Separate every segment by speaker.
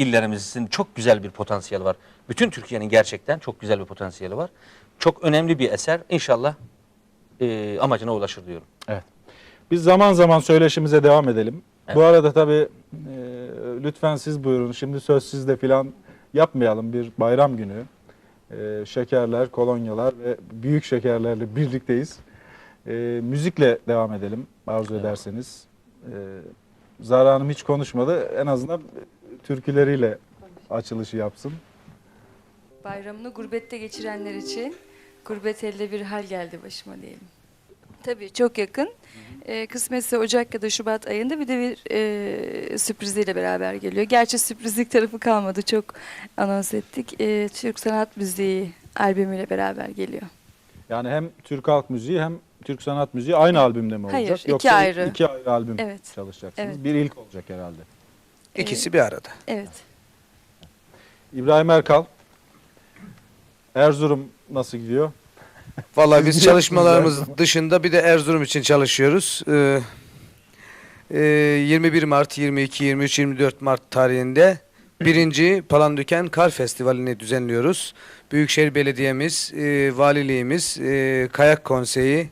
Speaker 1: illerimizin çok güzel bir potansiyeli var. Bütün Türkiye'nin gerçekten çok güzel bir potansiyeli var. Çok önemli bir eser. İnşallah e, amacına ulaşır diyorum.
Speaker 2: Evet. Biz zaman zaman söyleşimize devam edelim. Bu
Speaker 1: Evet.
Speaker 2: arada tabii e, lütfen siz buyurun. Şimdi söz sizde filan yapmayalım. Bir bayram günü. E, şekerler, kolonyalar ve büyük şekerlerle birlikteyiz. E, müzikle devam edelim arzu
Speaker 1: Evet.
Speaker 2: ederseniz. E, Zahra Hanım hiç konuşmadı. En azından türküleriyle açılışı yapsın.
Speaker 3: Bayramını gurbette geçirenler için gurbet elde bir hal geldi başıma diyelim. Tabii çok yakın. Ee, kısmetse Ocak ya da Şubat ayında bir de bir e, sürpriziyle beraber geliyor. Gerçi sürprizlik tarafı kalmadı. Çok anons ettik. Ee, Türk Sanat Müziği albümüyle beraber geliyor.
Speaker 2: Yani hem Türk halk müziği hem Türk sanat müziği aynı albümde mi olacak?
Speaker 3: Hayır, iki
Speaker 2: Yoksa
Speaker 3: ayrı.
Speaker 2: iki ayrı albüm
Speaker 3: Evet.
Speaker 2: çalışacaksınız.
Speaker 3: Evet.
Speaker 2: Bir ilk olacak herhalde.
Speaker 4: İkisi bir arada.
Speaker 3: Evet.
Speaker 2: İbrahim Erkal, Erzurum nasıl gidiyor?
Speaker 4: Vallahi biz çalışmalarımız dışında bir de Erzurum için çalışıyoruz. Ee, e, 21 Mart, 22, 23, 24 Mart tarihinde birinci Palandöken Kar Festivali'ni düzenliyoruz. Büyükşehir Belediye'miz, e, Valiliğimiz, e, Kayak Konseyi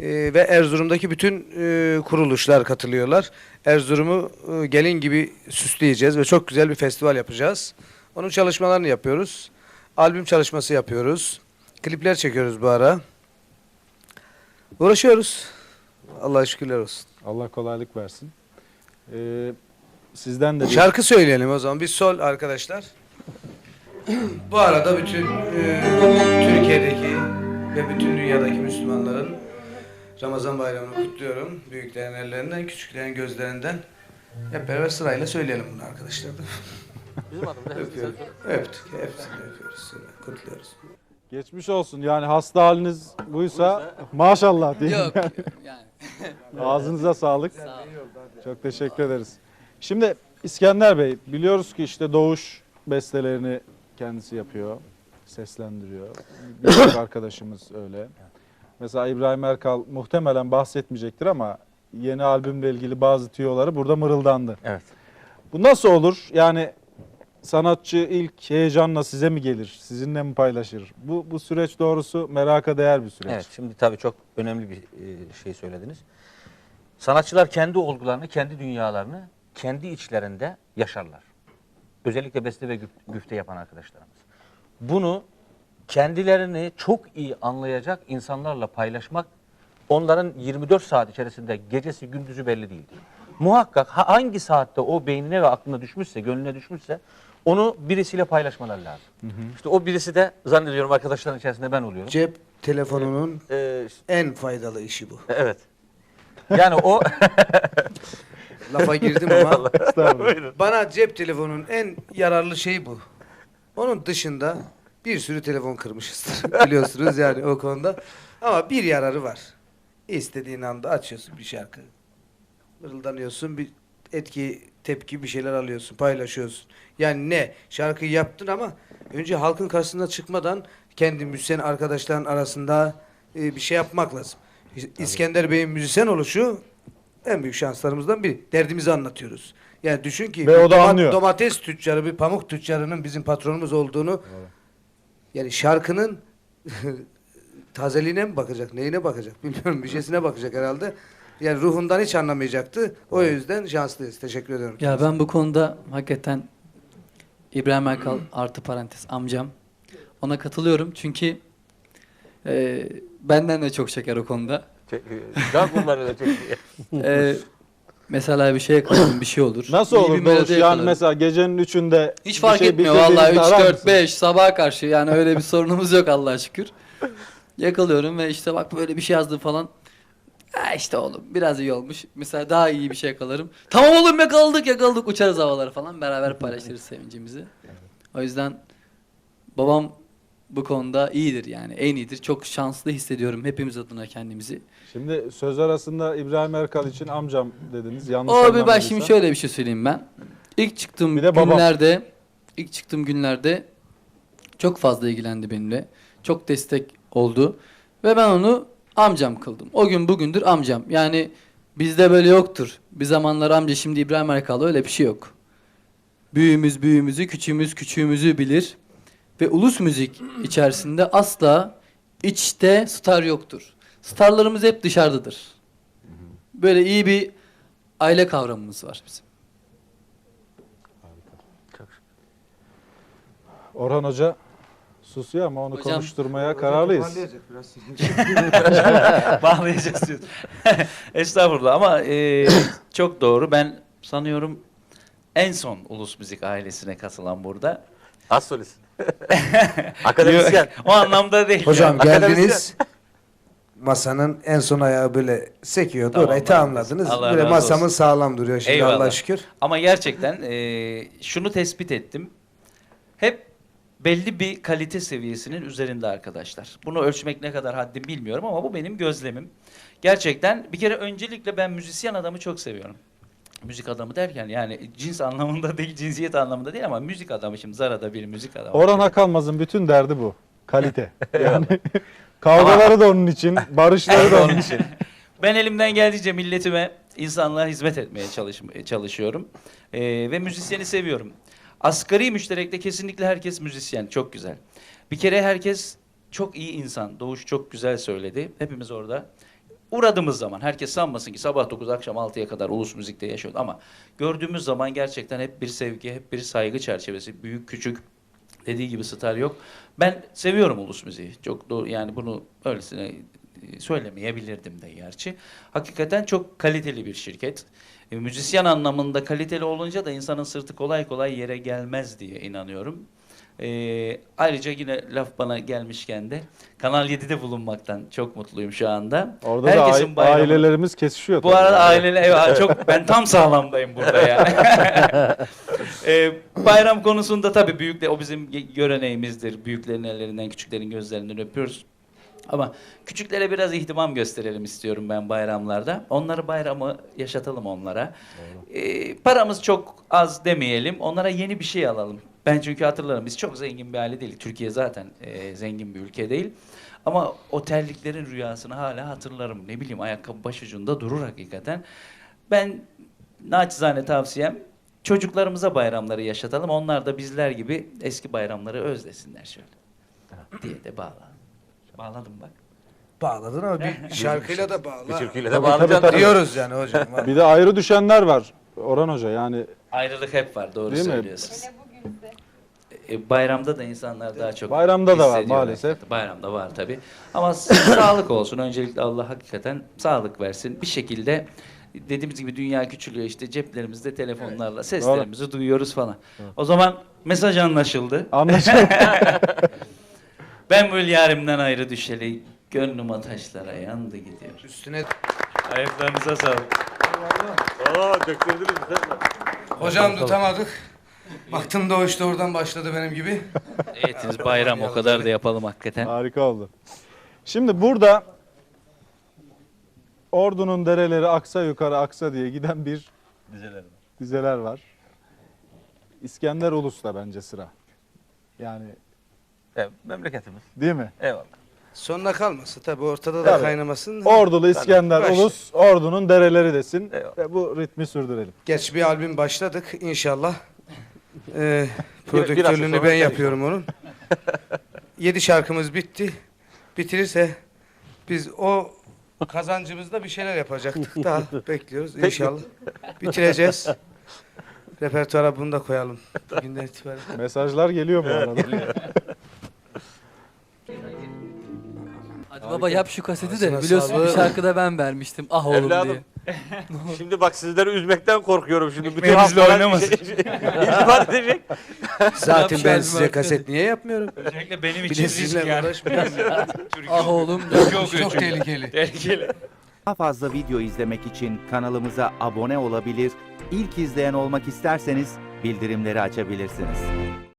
Speaker 4: e, ve Erzurum'daki bütün e, kuruluşlar katılıyorlar. Erzurum'u e, gelin gibi süsleyeceğiz ve çok güzel bir festival yapacağız. Onun çalışmalarını yapıyoruz. Albüm çalışması yapıyoruz. Klipler çekiyoruz bu ara. Uğraşıyoruz. Allah'a şükürler olsun.
Speaker 2: Allah kolaylık versin. Ee, sizden de bir
Speaker 4: Şarkı söyleyelim o zaman. Bir sol arkadaşlar. bu arada bütün e, Türkiye'deki ve bütün dünyadaki Müslümanların Ramazan bayramını kutluyorum. Büyüklerin ellerinden, küçüklerin gözlerinden. Hep beraber sırayla söyleyelim bunu arkadaşlar.
Speaker 1: Bizim
Speaker 4: Öpüyoruz. Öptük. Hepsini öpüyoruz. Kutluyoruz.
Speaker 2: geçmiş olsun. Yani hasta haliniz buysa maşallah diyeyim.
Speaker 5: Yok yani.
Speaker 2: Ağzınıza sağlık. Çok teşekkür ederiz. Şimdi İskender Bey biliyoruz ki işte Doğuş bestelerini kendisi yapıyor, seslendiriyor. Birçok arkadaşımız öyle. Mesela İbrahim Erkal muhtemelen bahsetmeyecektir ama yeni albümle ilgili bazı tüyoları burada mırıldandı.
Speaker 1: Evet.
Speaker 2: Bu nasıl olur? Yani sanatçı ilk heyecanla size mi gelir? Sizinle mi paylaşır? Bu bu süreç doğrusu meraka değer bir süreç.
Speaker 1: Evet, şimdi tabii çok önemli bir e, şey söylediniz. Sanatçılar kendi olgularını, kendi dünyalarını kendi içlerinde yaşarlar. Özellikle beste ve güf- güfte yapan arkadaşlarımız. Bunu kendilerini çok iyi anlayacak insanlarla paylaşmak onların 24 saat içerisinde gecesi gündüzü belli değildir. Muhakkak ha- hangi saatte o beynine ve aklına düşmüşse, gönlüne düşmüşse onu birisiyle paylaşmaları lazım. İşte o birisi de zannediyorum arkadaşların içerisinde ben oluyorum.
Speaker 4: Cep telefonunun
Speaker 1: Ee,
Speaker 4: en faydalı işi bu.
Speaker 1: Evet. Yani o
Speaker 4: Lafa girdim ama bana cep telefonunun en yararlı şeyi bu. Onun dışında bir sürü telefon kırmışızdır biliyorsunuz yani o konuda. Ama bir yararı var. İstediğin anda açıyorsun bir şarkı. Mırıldanıyorsun bir etki, tepki bir şeyler alıyorsun, paylaşıyorsun. Yani ne? Şarkıyı yaptın ama önce halkın karşısına çıkmadan kendi müzisyen arkadaşların arasında e, bir şey yapmak lazım. İskender Bey'in müzisyen oluşu en büyük şanslarımızdan biri. Derdimizi anlatıyoruz. Yani düşün ki
Speaker 2: Ve o da
Speaker 4: doma-
Speaker 2: anlıyor.
Speaker 4: domates tüccarı, bir pamuk tüccarının bizim patronumuz olduğunu yani şarkının tazeliğine mi bakacak, neyine bakacak bilmiyorum bir şeysine bakacak herhalde. Yani ruhundan hiç anlamayacaktı. O yüzden şanslıyız. Teşekkür ederim.
Speaker 5: Ya ben bu konuda hakikaten İbrahim Erkal artı parantez amcam. Ona katılıyorum çünkü e, benden de çok şeker o konuda.
Speaker 1: can kulları da çok iyi.
Speaker 5: E, mesela bir şey yakalarım bir şey olur.
Speaker 2: Nasıl
Speaker 5: İyi
Speaker 2: olur Doğuş?
Speaker 5: melodi
Speaker 2: Yani
Speaker 5: yakalarım.
Speaker 2: mesela gecenin üçünde
Speaker 5: Hiç
Speaker 2: bir
Speaker 5: fark
Speaker 2: şey
Speaker 5: etmiyor
Speaker 2: bitirdiğinizde
Speaker 5: vallahi 3
Speaker 2: arar
Speaker 5: 4
Speaker 2: mısınız?
Speaker 5: 5 sabaha karşı yani öyle bir sorunumuz yok Allah'a şükür. Yakalıyorum ve işte bak böyle bir şey yazdım falan. Ha işte oğlum biraz iyi olmuş. Mesela daha iyi bir şey yakalarım. Tamam oğlum yakaladık yakaladık uçarız havalara falan beraber paylaşırız sevincimizi. O yüzden babam bu konuda iyidir yani en iyidir. Çok şanslı hissediyorum hepimiz adına kendimizi.
Speaker 2: Şimdi söz arasında İbrahim Erkal için amcam dediniz. Yanlış
Speaker 5: O bir ben
Speaker 2: anlamadıysam.
Speaker 5: şimdi şöyle bir şey söyleyeyim ben. İlk çıktığım
Speaker 2: Bir de babam.
Speaker 5: günlerde ilk çıktığım günlerde çok fazla ilgilendi benimle. Çok destek oldu ve ben onu amcam kıldım. O gün bugündür amcam. Yani bizde böyle yoktur. Bir zamanlar amca şimdi İbrahim Erkal'da öyle bir şey yok. Büyüğümüz büyüğümüzü, küçüğümüz küçüğümüzü bilir. Ve ulus müzik içerisinde asla içte star yoktur. Starlarımız hep dışarıdadır. Böyle iyi bir aile kavramımız var bizim.
Speaker 2: Orhan Hoca susuyor ama onu
Speaker 5: Hocam-
Speaker 2: konuşturmaya kararlıyız.
Speaker 6: Bağlayacağız diyorsun. Estağfurullah ama e, çok doğru. Ben sanıyorum en son ulus müzik ailesine katılan burada.
Speaker 1: Az solist. Akademisyen.
Speaker 6: o anlamda değil.
Speaker 4: Hocam
Speaker 1: Akademisyen.
Speaker 4: geldiniz. Masanın en son ayağı böyle sekiyordu. Orayı
Speaker 6: Tamamladınız. Allah
Speaker 4: böyle masamız
Speaker 6: olsun.
Speaker 4: sağlam duruyor şimdi
Speaker 6: Eyvallah.
Speaker 4: Allah'a şükür.
Speaker 6: Ama gerçekten e, şunu tespit ettim. Hep belli bir kalite seviyesinin üzerinde arkadaşlar. Bunu ölçmek ne kadar haddim bilmiyorum ama bu benim gözlemim. Gerçekten bir kere öncelikle ben müzisyen adamı çok seviyorum. Müzik adamı derken yani cins anlamında değil, cinsiyet anlamında değil ama müzik adamı şimdi Zara'da bir müzik adamı.
Speaker 2: Orhan Akalmaz'ın bütün derdi bu. Kalite. Yani kavgaları da onun için, barışları da onun için.
Speaker 6: Ben elimden geldiğince milletime, insanlığa hizmet etmeye çalış çalışıyorum. Ee, ve müzisyeni seviyorum. Asgari müşterekte kesinlikle herkes müzisyen. Çok güzel. Bir kere herkes çok iyi insan. Doğuş çok güzel söyledi. Hepimiz orada. Uğradığımız zaman herkes sanmasın ki sabah 9 akşam 6'ya kadar ulus müzikte yaşıyoruz ama gördüğümüz zaman gerçekten hep bir sevgi, hep bir saygı çerçevesi. Büyük küçük dediği gibi star yok. Ben seviyorum ulus müziği. Çok doğru yani bunu öylesine e, söylemeyebilirdim de gerçi. Hakikaten çok kaliteli bir şirket. E, müzisyen anlamında kaliteli olunca da insanın sırtı kolay kolay yere gelmez diye inanıyorum. E, ayrıca yine laf bana gelmişken de Kanal 7'de bulunmaktan çok mutluyum şu anda.
Speaker 2: Orada da
Speaker 6: Herkesin
Speaker 2: ai-
Speaker 6: bayramı-
Speaker 2: ailelerimiz kesişiyor.
Speaker 6: bu
Speaker 2: tabii.
Speaker 6: arada aileler evet, çok ben tam sağlamdayım burada ya. Ee, bayram konusunda tabii büyükler o bizim göreneğimizdir. Büyüklerin ellerinden, küçüklerin gözlerinden öpüyoruz. Ama küçüklere biraz ihtimam gösterelim istiyorum ben bayramlarda. Onları bayramı yaşatalım onlara. Ee, paramız çok az demeyelim. Onlara yeni bir şey alalım. Ben çünkü hatırlarım biz çok zengin bir aile değil. Türkiye zaten e, zengin bir ülke değil. Ama o terliklerin rüyasını hala hatırlarım. Ne bileyim ayakkabı başucunda durur hakikaten. Ben naçizane tavsiyem çocuklarımıza bayramları yaşatalım. Onlar da bizler gibi eski bayramları özlesinler şöyle. diye de bağla. Bağladım bak.
Speaker 4: Bağladın ama bir şarkıyla da
Speaker 1: Bir
Speaker 4: bağla.
Speaker 1: türküyle de
Speaker 2: Tabii,
Speaker 1: bağlayacaksın.
Speaker 2: tabii, tabii.
Speaker 4: Diyoruz yani hocam.
Speaker 2: Bir de ayrı düşenler var Orhan Hoca yani
Speaker 6: Ayrılık hep var doğru
Speaker 2: Değil mi?
Speaker 6: söylüyorsunuz. E, bayramda da insanlar daha çok
Speaker 2: Bayramda da var
Speaker 6: hissediyorlar.
Speaker 2: maalesef.
Speaker 6: Bayramda var tabi. Ama sağlık olsun. Öncelikle Allah hakikaten sağlık versin. Bir şekilde dediğimiz gibi dünya küçülüyor işte ceplerimizde telefonlarla seslerimizi duyuyoruz falan. O zaman mesaj anlaşıldı.
Speaker 2: anlaşılıyor.
Speaker 6: Ben böyle yarimden ayrı düşeli gönlüm ataşlara yandı gidiyor.
Speaker 4: Üstüne
Speaker 6: Ayaklarınıza sağlık.
Speaker 1: Oo, döktürdünüz güzel.
Speaker 4: hocam tutamadık. Baktım da oradan başladı benim gibi.
Speaker 6: Etiniz bayram o kadar da yapalım hakikaten.
Speaker 2: Harika oldu. Şimdi burada Ordu'nun dereleri aksa yukarı aksa diye giden bir dizeler var. İskender Ulus'ta bence sıra. Yani
Speaker 1: Evet, memleketimiz.
Speaker 2: değil mi?
Speaker 1: Eyvallah.
Speaker 4: Sonuna kalmasın tabii ortada da
Speaker 2: Tabii.
Speaker 4: kaynamasın.
Speaker 2: Ordulu İskender
Speaker 4: Başla.
Speaker 2: Ulus, Ordu'nun dereleri desin
Speaker 1: Eyvallah.
Speaker 2: ve bu ritmi sürdürelim.
Speaker 4: Geç bir albüm başladık inşallah. Ee, prodüktörlüğünü ben yapıyorum onun. Yedi şarkımız bitti. Bitirirse biz o kazancımızda bir şeyler yapacaktık. Daha bekliyoruz inşallah. Bitireceğiz. Repertuara bunu da koyalım. Bugünden itibaren.
Speaker 2: Mesajlar geliyor bu arada.
Speaker 5: Hadi baba yap şu kaseti de
Speaker 4: Ağzına
Speaker 5: biliyorsun
Speaker 4: sağlık.
Speaker 5: bir şarkıda ben vermiştim ah oğlum
Speaker 1: Evladım.
Speaker 5: diye.
Speaker 1: Şimdi bak sizleri üzmekten korkuyorum şimdi. Bütün
Speaker 6: Ekmeğimizle
Speaker 1: haftalar
Speaker 6: oynamasın.
Speaker 1: bir şey- İltifat edecek.
Speaker 4: Zaten ben
Speaker 5: Yapacağız
Speaker 4: size kaset niye yapmıyorum?
Speaker 6: Özellikle benim için risk
Speaker 4: sizinle
Speaker 6: yani.
Speaker 4: uğraşmıyorum.
Speaker 5: Ah oğlum.
Speaker 4: Çok tehlikeli.
Speaker 6: Tehlikeli.
Speaker 7: Daha fazla video izlemek için kanalımıza abone olabilir, ilk izleyen olmak isterseniz bildirimleri açabilirsiniz.